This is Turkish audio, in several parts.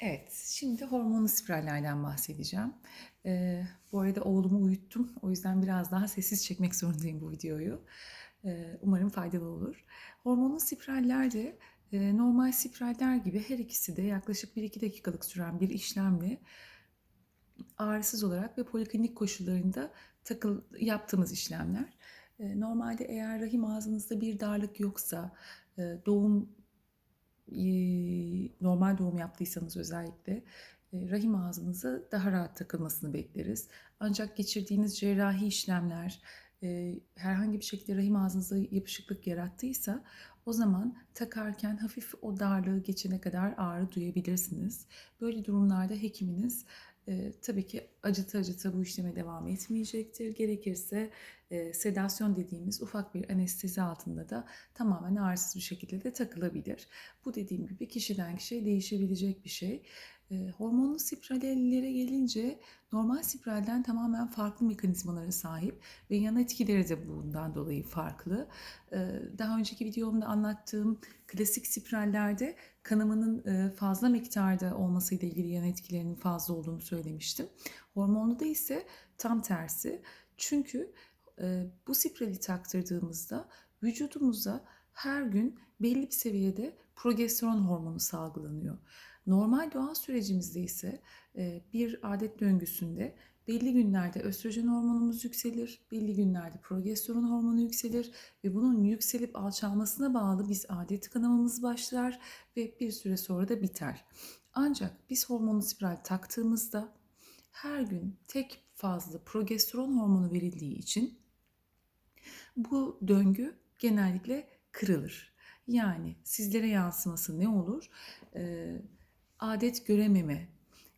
Evet, şimdi hormonlu spirallerden bahsedeceğim. Eee, bu arada oğlumu uyuttum. O yüzden biraz daha sessiz çekmek zorundayım bu videoyu. Eee, umarım faydalı olur. Hormonlu spiraller de eee, normal spiraller gibi her ikisi de yaklaşık 1-2 dakikalık süren bir işlemle ağrısız olarak ve poliklinik koşullarında takıl yaptığımız işlemler. Eee, normalde eğer rahim ağzınızda bir darlık yoksa, eee, doğum normal doğum yaptıysanız özellikle eee, rahim ağzınıza daha rahat takılmasını bekleriz. Ancak geçirdiğiniz cerrahi işlemler eee, herhangi bir şekilde rahim ağzınıza yapışıklık yarattıysa o zaman takarken hafif o darlığı geçene kadar ağrı duyabilirsiniz. Böyle durumlarda hekiminiz eee, tabii ki acıta acıta bu işleme devam etmeyecektir. Gerekirse eee, sedasyon dediğimiz ufak bir anestezi altında da tamamen ağrısız bir şekilde de takılabilir. Bu dediğim gibi kişiden kişiye değişebilecek bir şey. Hormonlu spirallere gelince normal spiralden tamamen farklı mekanizmalara sahip ve yan etkileri de bundan dolayı farklı. Daha önceki videomda anlattığım klasik spirallerde kanamanın fazla miktarda olmasıyla ilgili yan etkilerinin fazla olduğunu söylemiştim. Hormonlu da ise tam tersi. Çünkü bu spirali taktırdığımızda vücudumuza her gün belli bir seviyede progesteron hormonu salgılanıyor. Normal doğal sürecimizde ise e, bir adet döngüsünde belli günlerde östrojen hormonumuz yükselir, belli günlerde progesteron hormonu yükselir ve bunun yükselip alçalmasına bağlı biz adet kanamamız başlar ve bir süre sonra da biter. Ancak biz hormonlu spiral taktığımızda her gün tek fazla progesteron hormonu verildiği için bu döngü genellikle kırılır. Yani sizlere yansıması ne olur? Ee, adet görememe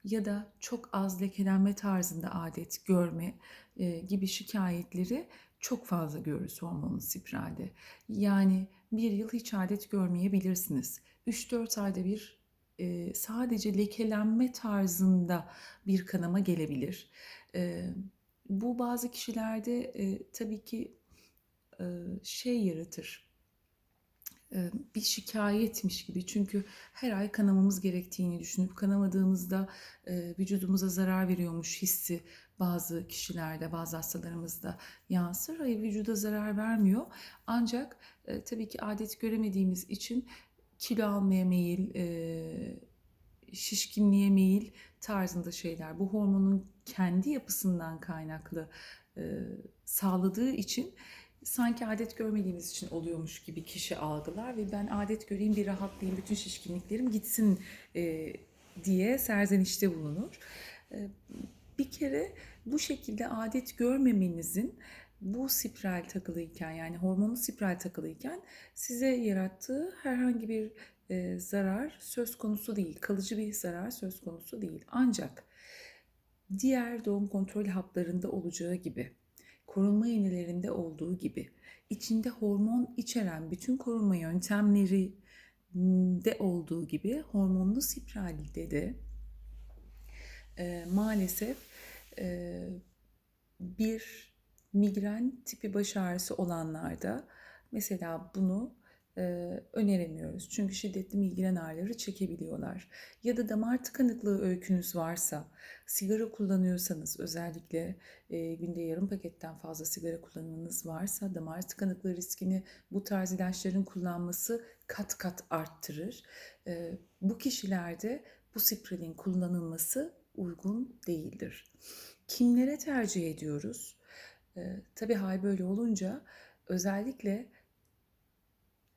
ya da çok az lekelenme tarzında adet görme e, gibi şikayetleri çok fazla görürüz hormonlu spiralde. Yani bir yıl hiç adet görmeyebilirsiniz. 3-4 ayda bir e, sadece lekelenme tarzında bir kanama gelebilir. E, bu bazı kişilerde e, tabii ki e, şey yaratır e, bir şikayetmiş gibi. Çünkü her ay kanamamız gerektiğini düşünüp kanamadığımızda e, vücudumuza zarar veriyormuş hissi bazı kişilerde, bazı hastalarımızda yansır. Hayır vücuda zarar vermiyor. Ancak e, tabii ki adet göremediğimiz için kilo almaya meyil, şişkinliğe meyil tarzında şeyler. Bu hormonun kendi yapısından kaynaklı sağladığı için sanki adet görmediğimiz için oluyormuş gibi kişi algılar ve ben adet göreyim bir rahatlayayım bütün şişkinliklerim gitsin e, diye serzenişte bulunur. E, bir kere bu şekilde adet görmemenizin bu spiral takılıyken yani hormonlu spiral takılıyken size yarattığı herhangi bir e, zarar söz konusu değil. Kalıcı bir zarar söz konusu değil. Ancak diğer doğum kontrol haplarında olacağı gibi korunma iğnelerinde olduğu gibi içinde hormon içeren bütün korunma yöntemleri de olduğu gibi hormonlu spiralde de e, maalesef e, bir migren tipi baş ağrısı olanlarda mesela bunu öneremiyoruz. Çünkü şiddetli migren ağrıları çekebiliyorlar. Ya da damar tıkanıklığı öykünüz varsa, sigara kullanıyorsanız özellikle e, günde yarım paketten fazla sigara kullanımınız varsa damar tıkanıklığı riskini bu tarz ilaçların kullanması kat kat arttırır. E, bu kişilerde bu spralin kullanılması uygun değildir. Kimlere tercih ediyoruz? E, tabii hal böyle olunca özellikle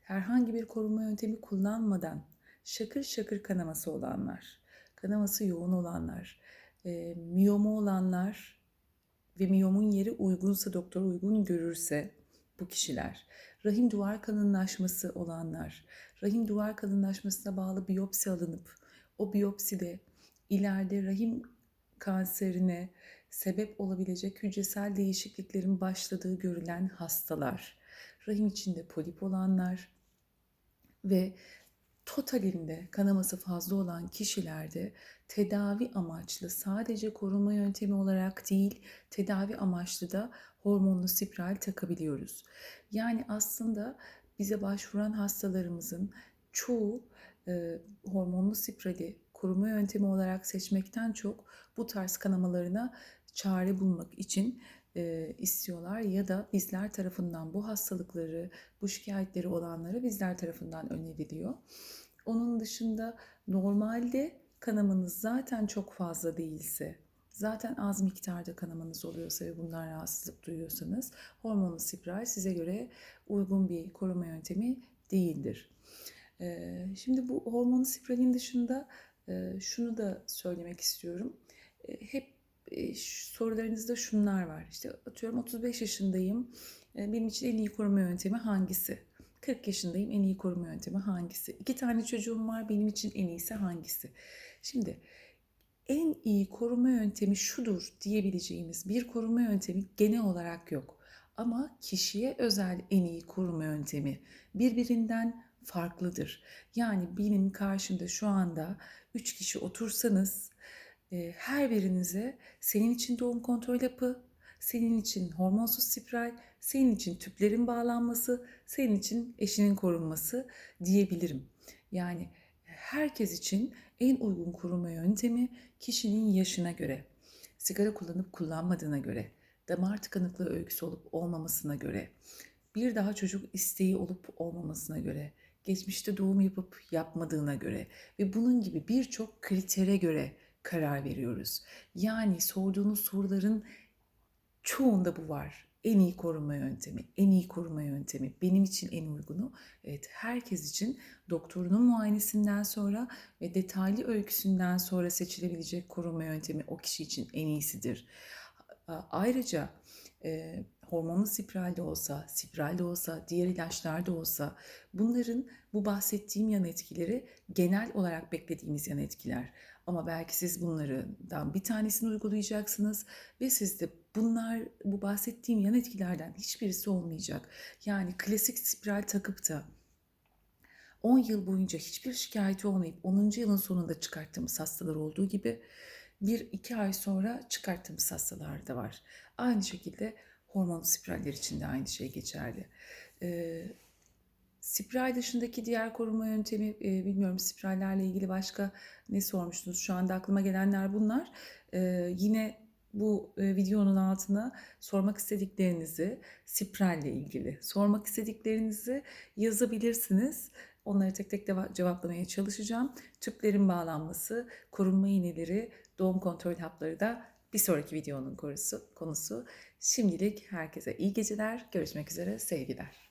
herhangi bir koruma yöntemi kullanmadan şakır şakır kanaması olanlar, kanaması yoğun olanlar, e, miyomu olanlar ve miyomun yeri uygunsa doktor uygun görürse bu kişiler, rahim duvar kalınlaşması olanlar, rahim duvar kalınlaşmasına bağlı biyopsi alınıp o biyopside ileride rahim kanserine sebep olabilecek hücresel değişikliklerin başladığı görülen hastalar, rahim içinde polip olanlar, ve totalinde kanaması fazla olan kişilerde tedavi amaçlı sadece koruma yöntemi olarak değil tedavi amaçlı da hormonlu spiral takabiliyoruz. Yani aslında bize başvuran hastalarımızın çoğu e, hormonlu spirali koruma yöntemi olarak seçmekten çok bu tarz kanamalarına çare bulmak için e, istiyorlar ya da bizler tarafından bu hastalıkları, bu şikayetleri olanlara bizler tarafından öneriliyor. Onun dışında normalde kanamanız zaten çok fazla değilse, zaten az miktarda kanamanız oluyorsa ve bundan rahatsızlık duyuyorsanız hormonlu spiral size göre uygun bir koruma yöntemi değildir. Ee, Şimdi bu hormonlu spiralin dışında e, şunu da söylemek istiyorum. E, Hep e, sorularınızda şunlar var. İşte atıyorum 35 yaşındayım. E, Benim için en iyi koruma yöntemi hangisi? 40 yaşındayım. En iyi koruma yöntemi hangisi? İki tane çocuğum var. Benim için en iyisi hangisi? Şimdi en iyi koruma yöntemi şudur diyebileceğimiz bir koruma yöntemi genel olarak yok. Ama kişiye özel en iyi koruma yöntemi birbirinden farklıdır. Yani benim karşımda şu anda 3 kişi otursanız e, her birinize senin için doğum kontrol hapı, senin için hormonsuz spiral, senin için tüplerin bağlanması, senin için eşinin korunması diyebilirim. Yani herkes için en uygun koruma yöntemi kişinin yaşına göre, sigara kullanıp kullanmadığına göre, damar tıkanıklığı öyküsü olup olmamasına göre, bir daha çocuk isteği olup olmamasına göre, geçmişte doğum yapıp yapmadığına göre ve bunun gibi birçok kritere göre karar veriyoruz. Yani sorduğunuz soruların çoğunda bu var. En iyi koruma yöntemi, en iyi koruma yöntemi, benim için en uygunu. Evet, herkes için doktorunun muayenesinden sonra ve detaylı öyküsünden sonra seçilebilecek koruma yöntemi o kişi için en iyisidir. Ayrıca hormonlu spiral de olsa, spiral de olsa, diğer ilaçlar da olsa bunların bu bahsettiğim yan etkileri genel olarak beklediğimiz yan etkiler. Ama belki siz bunlardan bir tanesini uygulayacaksınız ve sizde bunlar bu bahsettiğim yan etkilerden hiçbirisi olmayacak. Yani klasik spiral takıp da 10 yıl boyunca hiçbir şikayeti olmayıp 10. yılın sonunda çıkarttığımız hastalar olduğu gibi 1-2 ay sonra çıkarttığımız hastalar da var. Aynı şekilde hormon spiraller için de aynı şey geçerli. Ee, spiral dışındaki diğer koruma yöntemi e, bilmiyorum spirallerle ilgili başka ne sormuştunuz? Şu anda aklıma gelenler bunlar. Ee, yine bu e, videonun altına sormak istediklerinizi spiralle ilgili sormak istediklerinizi yazabilirsiniz. Onları tek tek cevaplamaya çalışacağım. Tüplerin bağlanması, korunma iğneleri, doğum kontrol hapları da bir sonraki videonun konusu. Şimdilik herkese iyi geceler. Görüşmek üzere. Sevgiler.